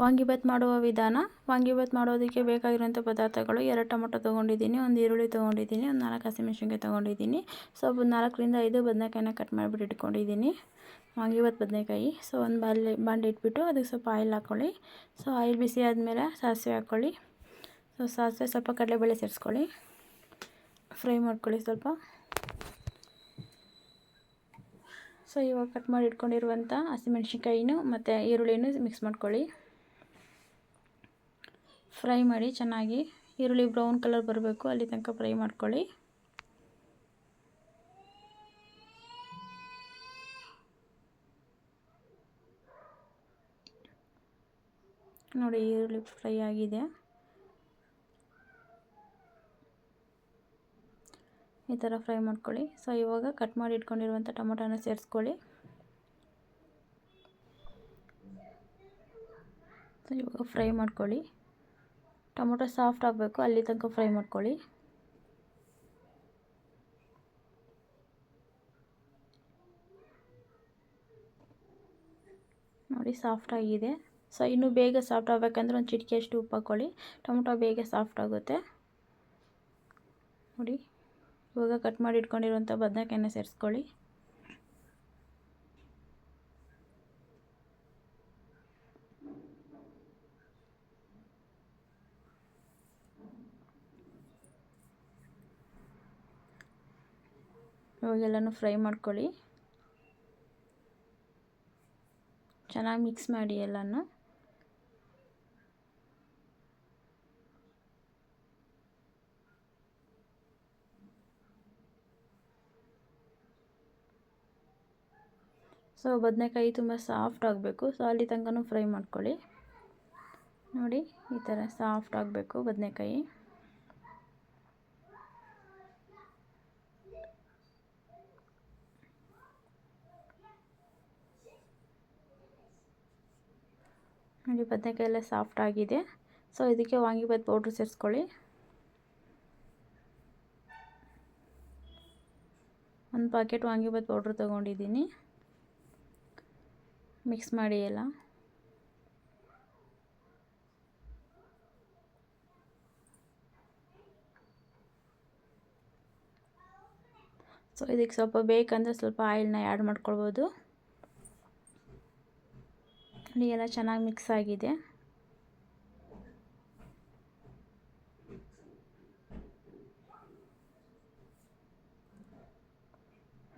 ವಾಂಗಿಭಾತ್ ಮಾಡುವ ವಿಧಾನ. ವಾಂಗಿಬಾತ್ ಮಾಡೋದಕ್ಕೆ ಬೇಕಾಗಿರುವಂಥ ಪದಾರ್ಥಗಳು ಎರಡು ಟೊಮೊಟೊ ತೊಗೊಂಡಿದ್ದೀನಿ, ಒಂದು ಈರುಳ್ಳಿ ತೊಗೊಂಡಿದ್ದೀನಿ, ಒಂದು ನಾಲ್ಕು ಹಸಿಮೆಣ್ಸಿನ್ಕಾಯಿ ತೊಗೊಂಡಿದ್ದೀನಿ. ಸೊ ನಾಲ್ಕರಿಂದ ಐದು ಬದನೆಕಾಯಿನ ಕಟ್ ಮಾಡಿಬಿಟ್ಟು ಇಟ್ಕೊಂಡಿದ್ದೀನಿ. ವಾಂಗಿಬಾತ್ ಬದನೆಕಾಯಿ. ಸೊ, ಒಂದು ಬಾಲ್ಯ ಬಾಂಡೆ ಇಟ್ಬಿಟ್ಟು ಅದಕ್ಕೆ ಸ್ವಲ್ಪ ಆಯಿಲ್ ಹಾಕ್ಕೊಳ್ಳಿ ಸೊ, ಆಯಿಲ್ ಬಿಸಿ ಆದಮೇಲೆ ಸಾಸಿವೆ ಹಾಕ್ಕೊಳ್ಳಿ ಸೊ, ಸಾಸಿವೆ ಸ್ವಲ್ಪ ಕಡಲೆಬೇಳೆ ಸೇರಿಸ್ಕೊಳ್ಳಿ. ಫ್ರೈ ಮಾಡ್ಕೊಳ್ಳಿ ಸ್ವಲ್ಪ. ಸೊ, ಇವಾಗ ಕಟ್ ಮಾಡಿ ಇಟ್ಕೊಂಡಿರುವಂಥ ಹಸಿಮೆಣ್ಸಿನ್ಕಾಯಿನೂ ಮತ್ತು ಈರುಳ್ಳಿನೂ ಮಿಕ್ಸ್ ಮಾಡ್ಕೊಳ್ಳಿ. ಫ್ರೈ ಮಾಡಿ ಚೆನ್ನಾಗಿ ಈರುಳ್ಳಿ ಬ್ರೌನ್ ಕಲರ್ ಬರಬೇಕು. ಅಲ್ಲಿ ತನಕ ಫ್ರೈ ಮಾಡ್ಕೊಳ್ಳಿ. ನೋಡಿ ಈರುಳ್ಳಿ ಫ್ರೈ ಆಗಿದೆ. ಈ ಥರ ಫ್ರೈ ಮಾಡ್ಕೊಳ್ಳಿ. ಸೊ, ಇವಾಗ ಕಟ್ ಮಾಡಿ ಇಟ್ಕೊಂಡಿರುವಂಥ ಟೊಮೊಟೊನ ಸೇರಿಸ್ಕೊಳ್ಳಿ. ಸೊ, ಇವಾಗ ಫ್ರೈ ಮಾಡ್ಕೊಳ್ಳಿ. ಟೊಮೊಟೊ ಸಾಫ್ಟ್ ಆಗಬೇಕು, ಅಲ್ಲಿ ತನಕ ಫ್ರೈ ಮಾಡ್ಕೊಳ್ಳಿ. ನೋಡಿ, ಸಾಫ್ಟ್ ಆಗಿದೆ. ಸೊ, ಇನ್ನೂ ಬೇಗ ಸಾಫ್ಟ್ ಆಗಬೇಕಂದ್ರೆ ಒಂದು ಚಿಟಿಕೆ ಅಷ್ಟು ಉಪ್ಪು ಹಾಕ್ಕೊಳ್ಳಿ. ಟೊಮೊಟೊ ಬೇಗ ಸಾಫ್ಟ್ ಆಗುತ್ತೆ. ನೋಡಿ, ಇವಾಗ ಕಟ್ ಮಾಡಿ ಇಟ್ಕೊಂಡಿರುವಂಥ ಬದನೆಕಾಯಿನ ಸೇರಿಸ್ಕೊಳ್ಳಿ. ಇವಾಗೆಲ್ಲನೂ ಫ್ರೈ ಮಾಡ್ಕೊಳ್ಳಿ. ಚೆನ್ನಾಗಿ ಮಿಕ್ಸ್ ಮಾಡಿ ಎಲ್ಲನೂ. ಸೊ, ಬದನೆಕಾಯಿ ತುಂಬ ಸಾಫ್ಟ್ ಆಗಬೇಕು. ಸೊ ಅಲ್ಲಿ ತನಕನೂ ಫ್ರೈ ಮಾಡ್ಕೊಳ್ಳಿ. ನೋಡಿ, ಈ ಥರ ಸಾಫ್ಟ್ ಆಗಬೇಕು ಬದನೆಕಾಯಿ. ನೋಡಿ, ಬದನೆಕಾಯಿ ಎಲ್ಲ ಸಾಫ್ಟ್ ಆಗಿದೆ. ಸೊ ಇದಕ್ಕೆ ವಾಂಗಿಬಾತ್ ಪೌಡ್ರ್ ಸೇರಿಸ್ಕೊಳ್ಳಿ. ಒಂದು ಪ್ಯಾಕೆಟ್ ವಾಂಗಿಬಾತ್ ಪೌಡ್ರ್ ತೊಗೊಂಡಿದ್ದೀನಿ. ಮಿಕ್ಸ್ ಮಾಡಿ ಎಲ್ಲ. ಸೊ ಇದಕ್ಕೆ ಸ್ವಲ್ಪ ಬೇಕಂದರೆ ಸ್ವಲ್ಪ ಆಯಿಲ್ನ ಆ್ಯಡ್ ಮಾಡ್ಕೊಳ್ಬೋದು. ನೋಡಿ ಎಲ್ಲ ಚೆನ್ನಾಗಿ ಮಿಕ್ಸ್ ಆಗಿದೆ.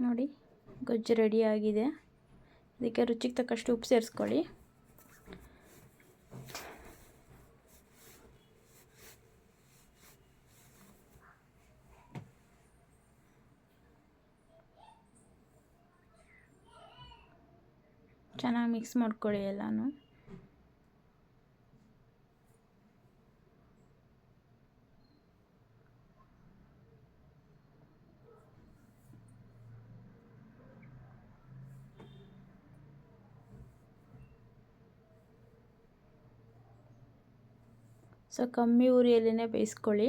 ನೋಡಿ ಗೊಜ್ಜು ರೆಡಿ ಆಗಿದೆ. ಇದಕ್ಕೆ ರುಚಿಗೆ ತಕ್ಕಷ್ಟು ಉಪ್ಪು ಸೇರಿಸ್ಕೊಳ್ಳಿ. ಚೆನ್ನಾಗಿ ಮಿಕ್ಸ್ ಮಾಡ್ಕೊಳ್ಳಿ ಎಲ್ಲನೂ. ಸೊ ಕಮ್ಮಿ ಉರಿಯಲ್ಲೇ ಬೇಯಿಸ್ಕೊಳ್ಳಿ.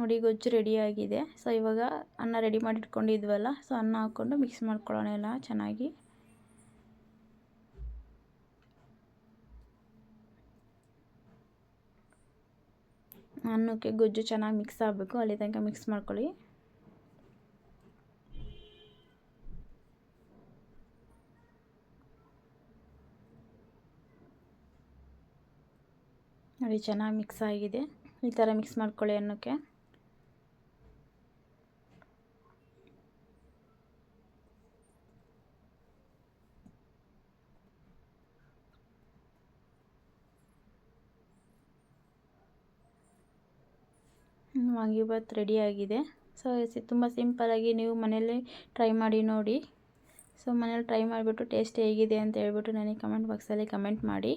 ನೋಡಿ ಗೊಜ್ಜು ರೆಡಿಯಾಗಿದೆ ಸೊ ಇವಾಗ ಅನ್ನ ರೆಡಿ ಮಾಡಿ ಇಟ್ಕೊಂಡಿದ್ವಲ್ಲ ಸೊ ಅನ್ನ ಹಾಕ್ಕೊಂಡು ಮಿಕ್ಸ್ ಮಾಡ್ಕೊಳ್ಳೋಣ ಎಲ್ಲ ಚೆನ್ನಾಗಿ. ಅನ್ನಕ್ಕೆ ಗೊಜ್ಜು ಚೆನ್ನಾಗಿ ಮಿಕ್ಸ್ ಆಗಬೇಕು. ಅಲ್ಲಿ ತನಕ ಮಿಕ್ಸ್ ಮಾಡ್ಕೊಳ್ಳಿ. ನೋಡಿ ಚೆನ್ನಾಗಿ ಮಿಕ್ಸ್ ಆಗಿದೆ. ಈ ಥರ ಮಿಕ್ಸ್ ಮಾಡ್ಕೊಳ್ಳಿ ಅನ್ನಕ್ಕೆ. ವಾಂಗಿಭಾತ್ ಆಗಿದೆ. ಸೊ ತುಂಬ ಸಿಂಪಲಾಗಿ ನೀವು ಮನೆಯಲ್ಲಿ ಟ್ರೈ ಮಾಡಿ ನೋಡಿ. ಸೊ ಮನೇಲಿ ಟ್ರೈ ಮಾಡಿಬಿಟ್ಟು ಟೇಸ್ಟ್ ಹೇಗಿದೆ ಅಂತ ಹೇಳ್ಬಿಟ್ಟು ನನಗೆ ಕಮೆಂಟ್ ಬಾಕ್ಸಲ್ಲಿ ಕಮೆಂಟ್ ಮಾಡಿ.